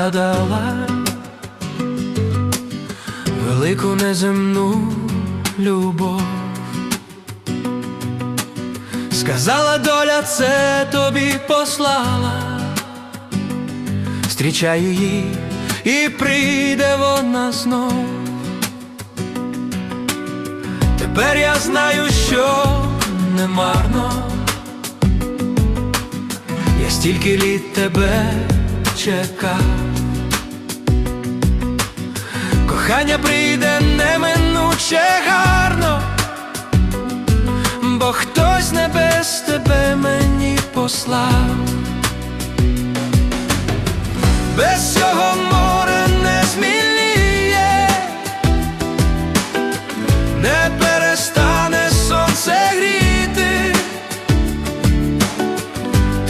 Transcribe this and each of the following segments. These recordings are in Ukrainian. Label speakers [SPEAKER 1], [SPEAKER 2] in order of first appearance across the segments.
[SPEAKER 1] згадала велику неземну любов. Сказала доля це тобі послала, зустрічай її і прийде вона знов. Тепер я знаю, що не марно. Стільки літ тебе чекав. Кохання прийде неминуче гарно, бо хтось небес тебе мені послав.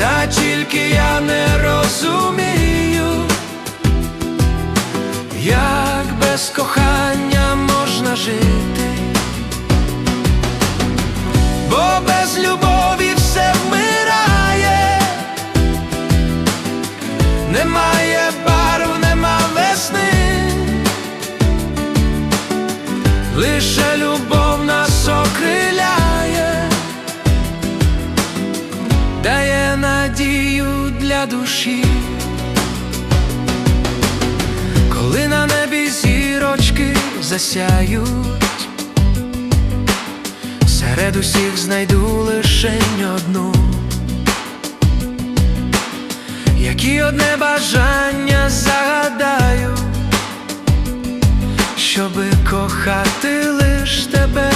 [SPEAKER 1] Та тільки я не розумію, як без кохання можна жити, бо без любові все вмирає, немає барв, нема весни, лише надію для душі. Коли на небі зірочки засяють, серед усіх знайду лишень одну, які одне бажання загадаю, щоби кохати лиш тебе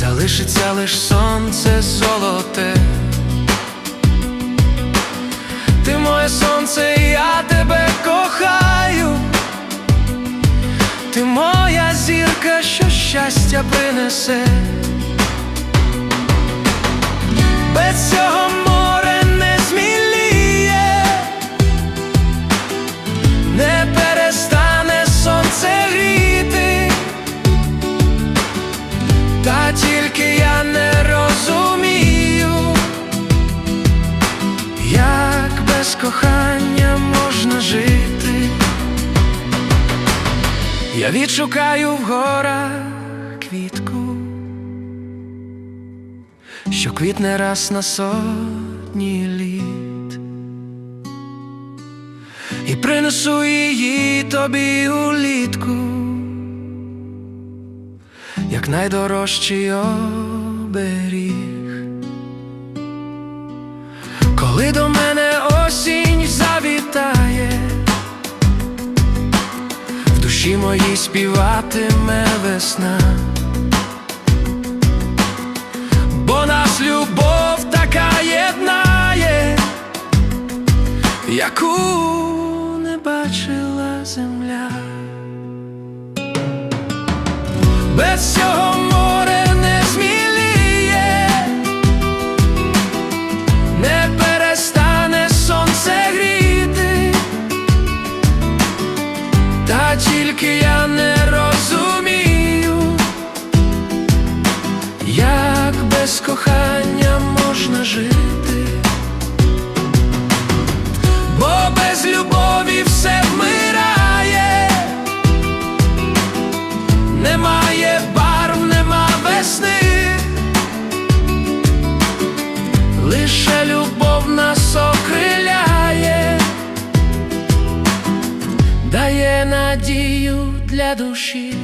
[SPEAKER 1] Залишиться лиш сонце золоте. Ти моє сонце, я тебе кохаю. Ти моя зірка, що щастя принесе. Без цього Я відшукаю в горах квітку, що квітне раз на сотні літ, і принесу її тобі улітку як найдорожчий оберіг. Коли до мене осінь душі моїй співатиме весна, бо нас любов така єднає, яку не бачила земля. Без цього кохання можна жити, бо без любові все вмирає. Немає барв, нема весни, лише любов нас окриляє, дає надію для душі.